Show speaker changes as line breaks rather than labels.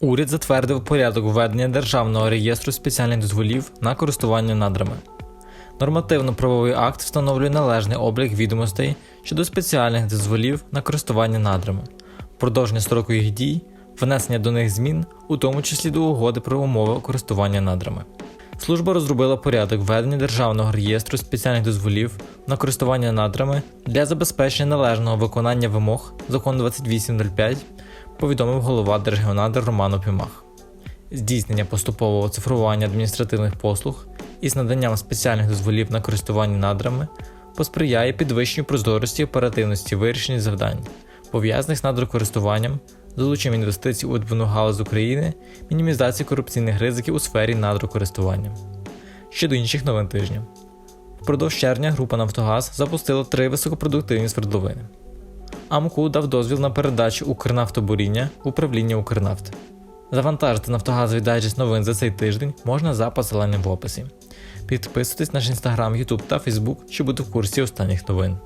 Уряд затвердив порядок введення Державного реєстру спеціальних дозволів на користування надрами. Нормативно-правовий акт встановлює належний облік відомостей щодо спеціальних дозволів на користування надрами, продовження строку їх дій, внесення до них змін, у тому числі до угоди про умови користування надрами. Служба розробила порядок введення Державного реєстру спеціальних дозволів на користування надрами для забезпечення належного виконання вимог закону 2805, повідомив голова Держгеонадр Роман Опімах. Здійснення поступового цифрування адміністративних послуг із наданням спеціальних дозволів на користування надрами посприяє підвищенню прозорості і оперативності вирішення завдань, пов'язаних з надрокористуванням, залученням інвестицій у видобувну галузь України, мінімізації корупційних ризиків у сфері надрокористування. Щодо інших новин тижня. Впродовж червня група Нафтогаз запустила три високопродуктивні свердловини. АМКУ дав дозвіл на передачу Укрнафтобуріння управління Укрнафт. Завантажити нафтогазовий дайджест новин за цей тиждень можна за посиланням в описі. Підписуйтесь на наш інстаграм, Ютуб та Фейсбук, щоб бути в курсі останніх новин.